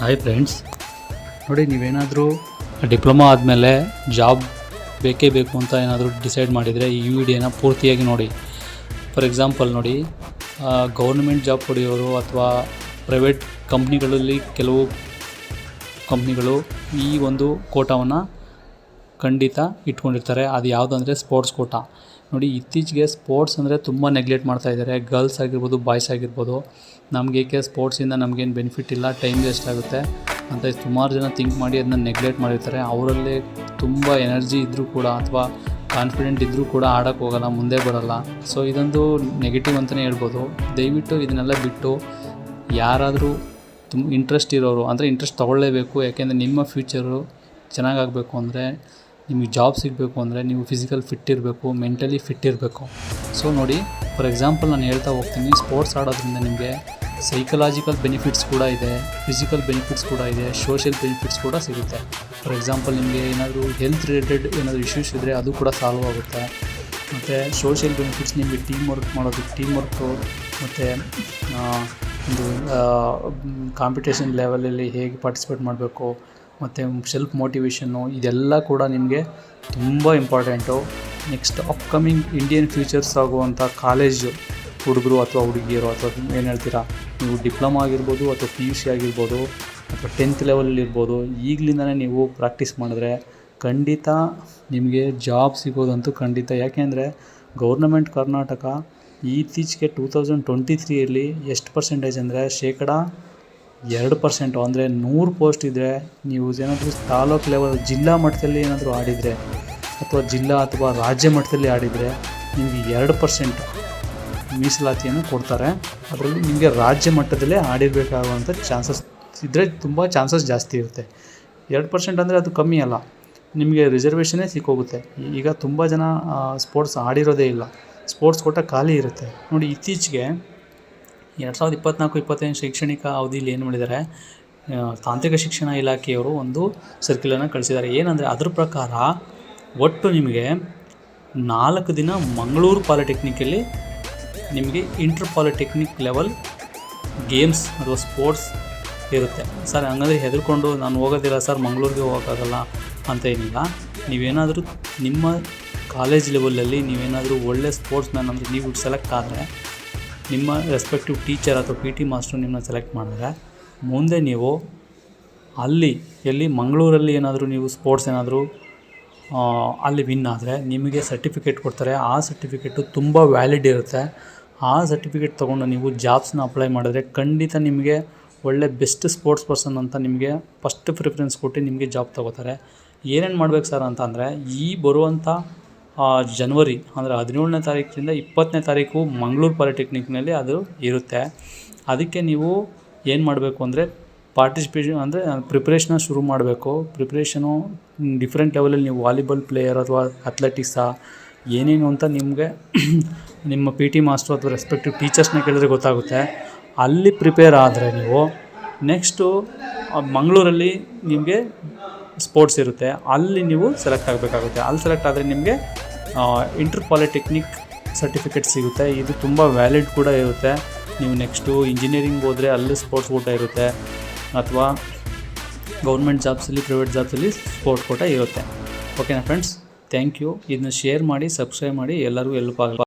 Hi friends ನೋಡಿ ನೀವೇನಾದರೂ diploma ಆದಮೇಲೆ ಜಾಬ್ ಬೇಕೇ ಬೇಕು ಅಂತ ಏನಾದರೂ ಡಿಸೈಡ್ ಮಾಡಿದರೆ ಈ ವಿಡಿಯೋನ ಪೂರ್ತಿಯಾಗಿ ನೋಡಿ. ಫಾರ್ ಎಕ್ಸಾಂಪಲ್ ನೋಡಿ ಗೌರ್ಮೆಂಟ್ ಜಾಬ್ ಪಡೆಯೋರು ಅಥವಾ ಪ್ರೈವೇಟ್ ಕಂಪ್ನಿಗಳಲ್ಲಿ ಕೆಲವು ಕಂಪ್ನಿಗಳು ಈ ಒಂದು ಕೋಟಾವನ್ನು ಖಂಡಿತ ಇಟ್ಕೊಂಡಿರ್ತಾರೆ. ಅದು ಯಾವುದು ಅಂದರೆ ಸ್ಪೋರ್ಟ್ಸ್ ಕೋಟ. ನೋಡಿ, ಇತ್ತೀಚೆಗೆ ಸ್ಪೋರ್ಟ್ಸ್ ಅಂದರೆ ತುಂಬ ನೆಗ್ಲೆಕ್ಟ್ ಮಾಡ್ತಾ ಇದ್ದಾರೆ. ಗರ್ಲ್ಸ್ ಆಗಿರ್ಬೋದು ಬಾಯ್ಸ್ ಆಗಿರ್ಬೋದು. ನಮಗೇಕೆ ಸ್ಪೋರ್ಟ್ಸಿಂದ ನಮಗೇನು ಬೆನಿಫಿಟ್ ಇಲ್ಲ ಟೈಮ್ ವೇಸ್ಟ್ ಆಗುತ್ತೆ ಅಂತ ಸುಮಾರು ಜನ ಥಿಂಕ್ ಮಾಡಿ ಅದನ್ನ ನೆಗ್ಲೆಕ್ಟ್ ಮಾಡಿರ್ತಾರೆ. ಅವರಲ್ಲೇ ತುಂಬ ಎನರ್ಜಿ ಇದ್ದರೂ ಕೂಡ ಅಥವಾ ಕಾನ್ಫಿಡೆಂಟ್ ಇದ್ದರೂ ಕೂಡ ಆಡೋಕ್ಕೆ ಹೋಗಲ್ಲ, ಮುಂದೆ ಬರೋಲ್ಲ. ಸೊ ಇದೊಂದು ನೆಗೆಟಿವ್ ಅಂತಲೇ ಹೇಳ್ಬೋದು. ದಯವಿಟ್ಟು ಇದನ್ನೆಲ್ಲ ಬಿಟ್ಟು ಯಾರಾದರೂ ತುಂಬ ಇಂಟ್ರೆಸ್ಟ್ ಇರೋರು, ಅಂದರೆ ಇಂಟ್ರೆಸ್ಟ್ ತೊಗೊಳ್ಳೇಬೇಕು. ಯಾಕೆಂದರೆ ನಿಮ್ಮ ಫ್ಯೂಚರು ಚೆನ್ನಾಗಾಗಬೇಕು ಅಂದರೆ ನಿಮಗೆ ಜಾಬ್ ಸಿಗಬೇಕು ಅಂದರೆ ನೀವು ಫಿಸಿಕಲ್ ಫಿಟ್ ಇರಬೇಕು ಮೆಂಟಲಿ ಫಿಟ್ ಇರಬೇಕು. ಸೊ ನೋಡಿ ಫಾರ್ ಎಕ್ಸಾಂಪಲ್ ನಾನು ಹೇಳ್ತಾ ಹೋಗ್ತೀನಿ ಸ್ಪೋರ್ಟ್ಸ್ ಆಡೋದ್ರಿಂದ ನಿಮಗೆ ಸೈಕಲಾಜಿಕಲ್ ಬೆನಿಫಿಟ್ಸ್ ಕೂಡ ಇದೆ ಫಿಸಿಕಲ್ ಬೆನಿಫಿಟ್ಸ್ ಕೂಡ ಇದೆ ಸೋಷಿಯಲ್ ಬೆನಿಫಿಟ್ಸ್ ಕೂಡ ಸಿಗುತ್ತೆ. ಫಾರ್ ಎಕ್ಸಾಂಪಲ್ ನಿಮಗೆ ಏನಾದರೂ ಹೆಲ್ತ್ ರಿಲೇಟೆಡ್ ಏನಾದರೂ ಇಶ್ಯೂಸ್ ಇದ್ದರೆ ಅದು ಕೂಡ ಸಾಲ್ವ್ ಆಗುತ್ತೆ. ಮತ್ತು ಸೋಷಿಯಲ್ ಬೆನಿಫಿಟ್ಸ್ ನಿಮಗೆ ಟೀಮ್ ವರ್ಕ್ ಮಾಡೋದು ಟೀಮ್ ವರ್ಕು ಮತ್ತು ಒಂದು ಕಾಂಪಿಟೇಷನ್ ಲೆವೆಲಲ್ಲಿ ಹೇಗೆ ಪಾರ್ಟಿಸಿಪೇಟ್ ಮಾಡಬೇಕು ಮತ್ತು ಸೆಲ್ಫ್ ಮೋಟಿವೇಶನ್ನು ಇದೆಲ್ಲ ಕೂಡ ನಿಮಗೆ ತುಂಬ important next upcoming Indian futures ಆಗುವಂಥ ಕಾಲೇಜು ಹುಡುಗರು ಅಥವಾ ಹುಡುಗಿಯರು ಅಥವಾ ಏನು ಹೇಳ್ತೀರಾ, ನೀವು ಡಿಪ್ಲೊಮಾ ಆಗಿರ್ಬೋದು ಅಥವಾ ಪಿ ಯು ಸಿ ಆಗಿರ್ಬೋದು ಅಥವಾ ಟೆಂತ್ ಲೆವೆಲಲ್ಲಿ ಇರ್ಬೋದು, ಈಗಲಿಂದನೇ ನೀವು ಪ್ರಾಕ್ಟೀಸ್ ಮಾಡಿದ್ರೆ ಖಂಡಿತ ನಿಮಗೆ ಜಾಬ್ ಸಿಗೋದಂತೂ ಖಂಡಿತ. ಯಾಕೆಂದರೆ ಗೌರ್ನಮೆಂಟ್ ಕರ್ನಾಟಕ ಇತ್ತೀಚೆಗೆ ಟೂ ತೌಸಂಡ್ ಟ್ವೆಂಟಿ ತ್ರೀಯಲ್ಲಿ ಎಷ್ಟು ಪರ್ಸೆಂಟೇಜ್ ಅಂದರೆ ಶೇಕಡ ಎರಡು ಪರ್ಸೆಂಟು ಅಂದರೆ ನೂರು ಪೋಸ್ಟ್ ಇದ್ದರೆ ನೀವು ಏನಾದರೂ ತಾಲೂಕು ಲೆವೆಲ್ ಜಿಲ್ಲಾ ಮಟ್ಟದಲ್ಲಿ ಏನಾದರೂ ಆಡಿದರೆ ಅಥವಾ ಜಿಲ್ಲಾ ಅಥವಾ ರಾಜ್ಯ ಮಟ್ಟದಲ್ಲಿ ಆಡಿದರೆ ನಿಮಗೆ ಎರಡು ಪರ್ಸೆಂಟ್ ಮೀಸಲಾತಿಯನ್ನು ಕೊಡ್ತಾರೆ. ಅದರಲ್ಲಿ ನಿಮಗೆ ರಾಜ್ಯ ಮಟ್ಟದಲ್ಲೇ ಆಡಿರಬೇಕಾಗುವಂಥ ಚಾನ್ಸಸ್ ಇದ್ದರೆ ತುಂಬ ಚಾನ್ಸಸ್ ಜಾಸ್ತಿ ಇರುತ್ತೆ. ಎರಡು ಪರ್ಸೆಂಟ್ ಅಂದರೆ ಅದು ಕಮ್ಮಿ ಅಲ್ಲ. ನಿಮಗೆ ರಿಸರ್ವೇಷನ್ನೇ ಸಿಕ್ಕೋಗುತ್ತೆ. ಈಗ ತುಂಬ ಜನ ಸ್ಪೋರ್ಟ್ಸ್ ಆಡಿರೋದೇ ಇಲ್ಲ. ಸ್ಪೋರ್ಟ್ಸ್ ಕೋಟ ಖಾಲಿ ಇರುತ್ತೆ. ನೋಡಿ, ಇತ್ತೀಚೆಗೆ ಎರಡು ಸಾವಿರದ ಇಪ್ಪತ್ನಾಲ್ಕು ಇಪ್ಪತ್ತೈದು ಶೈಕ್ಷಣಿಕ ಅವಧಿಯಲ್ಲಿ ಏನು ಮಾಡಿದ್ದಾರೆ ತಾಂತ್ರಿಕ ಶಿಕ್ಷಣ ಇಲಾಖೆಯವರು ಒಂದು ಸರ್ಕ್ಯುಲರ್ನ ಕಳಿಸಿದ್ದಾರೆ. ಏನಂದರೆ ಅದ್ರ ಪ್ರಕಾರ ಒಟ್ಟು ನಿಮಗೆ ನಾಲ್ಕು ದಿನ ಮಂಗಳೂರು ಪಾಲಿಟೆಕ್ನಿಕಲ್ಲಿ ನಿಮಗೆ ಇಂಟರ್ ಪಾಲಿಟೆಕ್ನಿಕ್ ಲೆವೆಲ್ ಗೇಮ್ಸ್ ಅಥವಾ ಸ್ಪೋರ್ಟ್ಸ್ ಇರುತ್ತೆ. ಸರ್, ಹಂಗಂದ್ರೆ ಹೆದರ್ಕೊಂಡು ನಾನು ಹೋಗೋದಿಲ್ಲ ಸರ್, ಮಂಗಳೂರಿಗೆ ಹೋಗೋಕ್ಕಾಗಲ್ಲ ಅಂತ ಏನಿಲ್ಲ. ನೀವೇನಾದರೂ ನಿಮ್ಮ ಕಾಲೇಜ್ ಲೆವೆಲಲ್ಲಿ ನೀವೇನಾದರೂ ಒಳ್ಳೆ ಸ್ಪೋರ್ಟ್ಸ್ ಮ್ಯಾನ್ ಅಂದರೆ ನೀವು ಸೆಲೆಕ್ಟ್ ಆದರೆ ನಿಮ್ಮ ರೆಸ್ಪೆಕ್ಟಿವ್ ಟೀಚರ್ ಅಥವಾ ಪಿ ಟಿ ಮಾಸ್ಟ್ರು ನಿಮ್ಮನ್ನ ಸೆಲೆಕ್ಟ್ ಮಾಡಿದ್ರೆ, ಮುಂದೆ ನೀವು ಅಲ್ಲಿ, ಎಲ್ಲಿ ಮಂಗಳೂರಲ್ಲಿ ಏನಾದರೂ ನೀವು ಸ್ಪೋರ್ಟ್ಸ್ ಏನಾದರೂ ಅಲ್ಲಿ ವಿನ್ ಆದರೆ ನಿಮಗೆ ಸರ್ಟಿಫಿಕೇಟ್ ಕೊಡ್ತಾರೆ. ಆ ಸರ್ಟಿಫಿಕೇಟು ತುಂಬ ವ್ಯಾಲಿಡ್ ಇರುತ್ತೆ. ಆ ಸರ್ಟಿಫಿಕೇಟ್ ತೊಗೊಂಡು ನೀವು ಜಾಬ್ಸ್ನ ಅಪ್ಲೈ ಮಾಡಿದ್ರೆ ಖಂಡಿತ ನಿಮಗೆ ಒಳ್ಳೆ ಬೆಸ್ಟ್ ಸ್ಪೋರ್ಟ್ಸ್ ಪರ್ಸನ್ ಅಂತ ನಿಮಗೆ ಫಸ್ಟ್ ಪ್ರಿಫರೆನ್ಸ್ ಕೊಟ್ಟು ನಿಮಗೆ ಜಾಬ್ ತೊಗೋತಾರೆ. ಏನೇನು ಮಾಡ್ಬೇಕು ಸರ್ ಅಂತ ಅಂದರೆ, ಈ ಬರುವಂಥ ಜನವರಿ ಅಂದರೆ ಹದಿನೇಳನೇ ತಾರೀಕಿಂದ ಇಪ್ಪತ್ತನೇ ತಾರೀಕು ಮಂಗಳೂರು ಪಾಲಿಟೆಕ್ನಿಕ್ನಲ್ಲಿ ಅದು ಇರುತ್ತೆ. ಅದಕ್ಕೆ ನೀವು ಏನು ಮಾಡಬೇಕು ಅಂದರೆ ಪಾರ್ಟಿಸಿಪೇಷನ್ ಅಂದರೆ ಪ್ರಿಪ್ರೇಷನ್ನ ಶುರು ಮಾಡಬೇಕು. ಪ್ರಿಪ್ರೇಷನು ಡಿಫ್ರೆಂಟ್ ಲೆವೆಲಲ್ಲಿ ನೀವು ವಾಲಿಬಾಲ್ ಪ್ಲೇಯರ್ ಅಥವಾ ಅಥ್ಲೆಟಿಕ್ಸಾ ಏನೇನು ಅಂತ ನಿಮಗೆ ನಿಮ್ಮ ಪಿ ಟಿ ಮಾಸ್ಟ್ರು ಅಥವಾ ರೆಸ್ಪೆಕ್ಟಿವ್ ಟೀಚರ್ಸ್ನ ಕೇಳಿದ್ರೆ ಗೊತ್ತಾಗುತ್ತೆ. ಅಲ್ಲಿ ಪ್ರಿಪೇರ್ ಆದರೆ ನೀವು ನೆಕ್ಸ್ಟು ಮಂಗಳೂರಲ್ಲಿ ನಿಮಗೆ ಸ್ಪೋರ್ಟ್ಸ್ ಇರುತ್ತೆ. ಅಲ್ಲಿ ನೀವು ಸೆಲೆಕ್ಟ್ ಆಗಬೇಕಾಗುತ್ತೆ. ಅಲ್ಲಿ ಸೆಲೆಕ್ಟ್ ಆದರೆ ನಿಮಗೆ ಇಂಟರ್ ಪಾಲಿಟೆಕ್ನಿಕ್ ಸರ್ಟಿಫಿಕೇಟ್ ಸಿಗುತ್ತೆ. ಇದು ತುಂಬ ವ್ಯಾಲಿಡ್ ಕೂಡ ಇರುತ್ತೆ. ನೀವು ನೆಕ್ಸ್ಟು ಇಂಜಿನಿಯರಿಂಗ್ ಹೋದರೆ ಅಲ್ಲಿ ಸ್ಪೋರ್ಟ್ಸ್ ಕೋಟ ಇರುತ್ತೆ. ಅಥವಾ ಗೌರ್ಮೆಂಟ್ ಜಾಬ್ಸಲ್ಲಿ ಪ್ರೈವೇಟ್ ಜಾಬ್ಸಲ್ಲಿ ಸ್ಪೋರ್ಟ್ಸ್ ಕೋಟ ಇರುತ್ತೆ. ಓಕೆನಾ ಫ್ರೆಂಡ್ಸ್ ಥ್ಯಾಂಕ್ ಯು ಇದನ್ನ ಶೇರ್ ಮಾಡಿ ಸಬ್ಸ್ಕ್ರೈಬ್ ಮಾಡಿ. ಎಲ್ಲರಿಗೂ ಹೆಲ್ಪ್ ಆಗಲ್ಲ